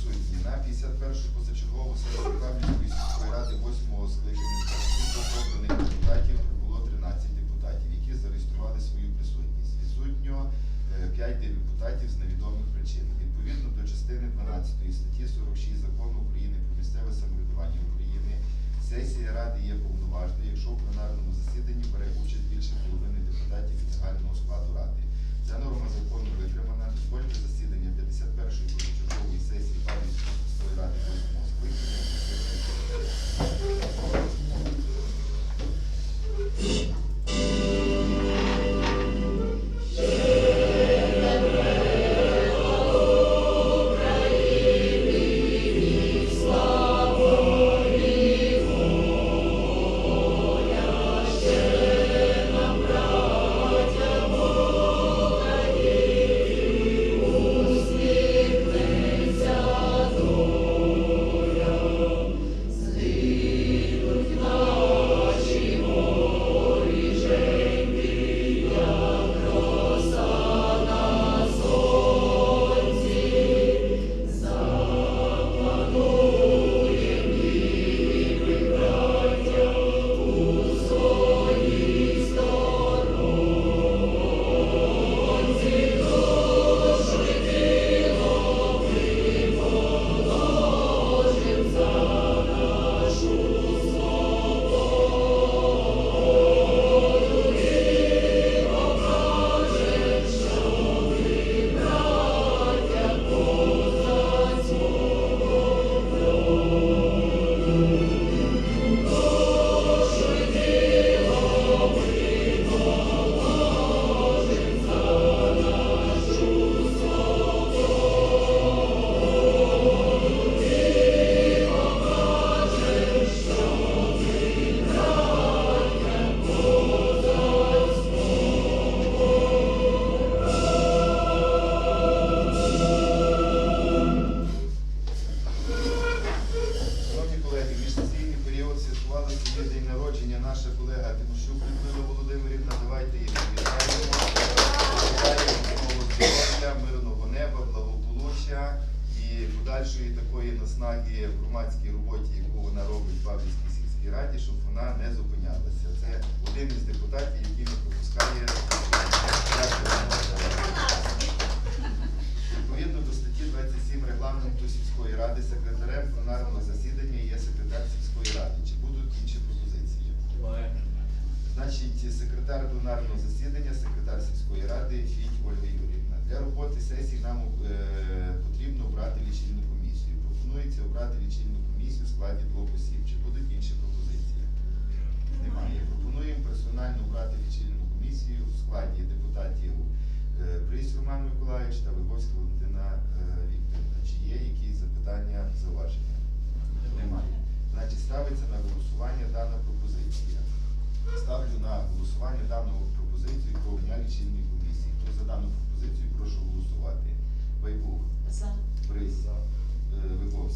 присутні на 51-шу позачергову сесію Павлівської сільської ради 8-го скликання Всіх обраних депутатів прибуло 13 депутатів, які зареєстрували свою присутність. Відсутньо 5 депутатів з невідомих причин. Відповідно до частини 12 статті 46 Закону України про місцеве самоврядування України, сесія ради є повноважною, якщо в пленарному засіданні бере участь більше половини депутатів від загального складу ради. Ця норма закону витримана. Дозвольте засідання 51-ї позачергової подальшої такої наснаги в громадській роботі, яку вона робить в Павлівській сільській раді, щоб вона не зупинялася. Це один із депутатів, який не пропускає. Відповідно до статті 27 регламенту сільської ради секретарем пленарного засідання є секретар сільської ради. Чи будуть інші пропозиції? Значить, секретар пленарного засідання, секретар сільської ради Фіть Ольга Юрівна. Для роботи сесії нам е, потрібно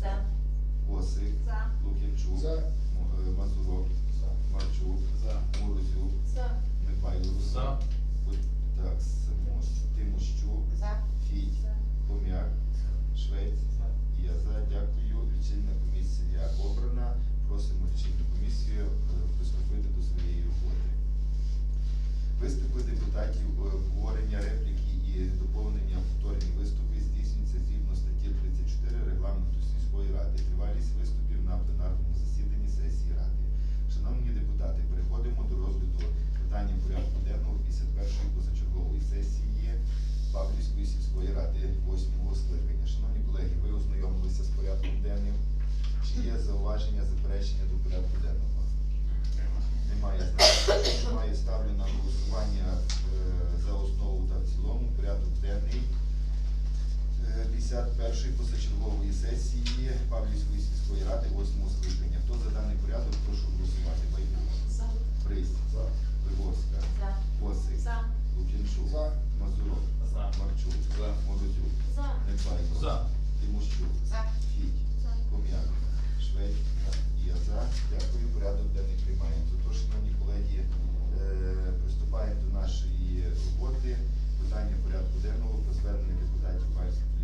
За. Осик, За. Лук'янчук, За. М- За. Мазурок, За. Морозюк, Михайло За. 51-ї позачергової сесії Павлівської сільської ради 8 скликання. Хто за даний порядок, прошу голосувати. Байдук. За. Приз. За. Привозка. За. Осик. За. Лукінчук. За. Мазуров. За. Марчук. За. Морозюк. За. Недбайко. За. Тимощук. За. Фідь. За. Ком'як. Шведь. Я за. Дякую. Порядок денний приймаємо. Тож, шановні колеги, е, приступаємо до нашої роботи. Питання порядку денного про звернення депутатів Пальської.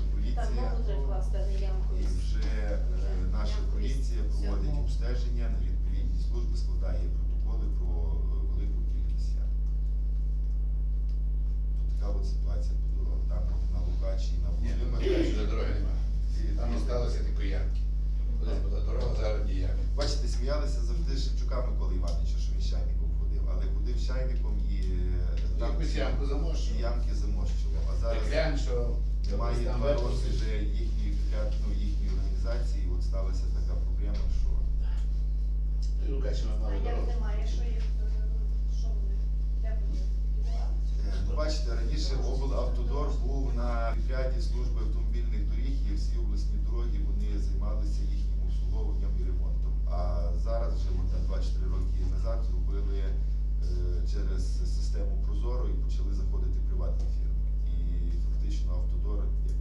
Наша поліція. І вже е, наша поліція проводить обстеження на відповідні служби, складає протоколи про е, велику кількість ям. Тут така от ситуація по дорогах. Там на Лукачі, на Ні, Володимирі. Там залишилося тільки ямки. Колись була дорога, зараз ями. Бачите, сміялися завжди Шевчука Миколи Івановича, що він з чайником ходив, але ходив з чайником і е, там ямку замощував. ямки замощував. А зараз Глянь, що немає два роки вже їхньої ну, їхньої організації, і от сталася така проблема, що Ну, А як немає, що їх, е, що вони, де вони ліквідувати? Е, Ну, бачите, раніше облавтодор був на підряді служби автомобільних доріг, і всі обласні дороги вони займалися їхнім обслуговуванням і ремонтом. А зараз вже на 24 роки назад зробили е, через систему Прозоро і почали заходити приватні фірми. Фактично як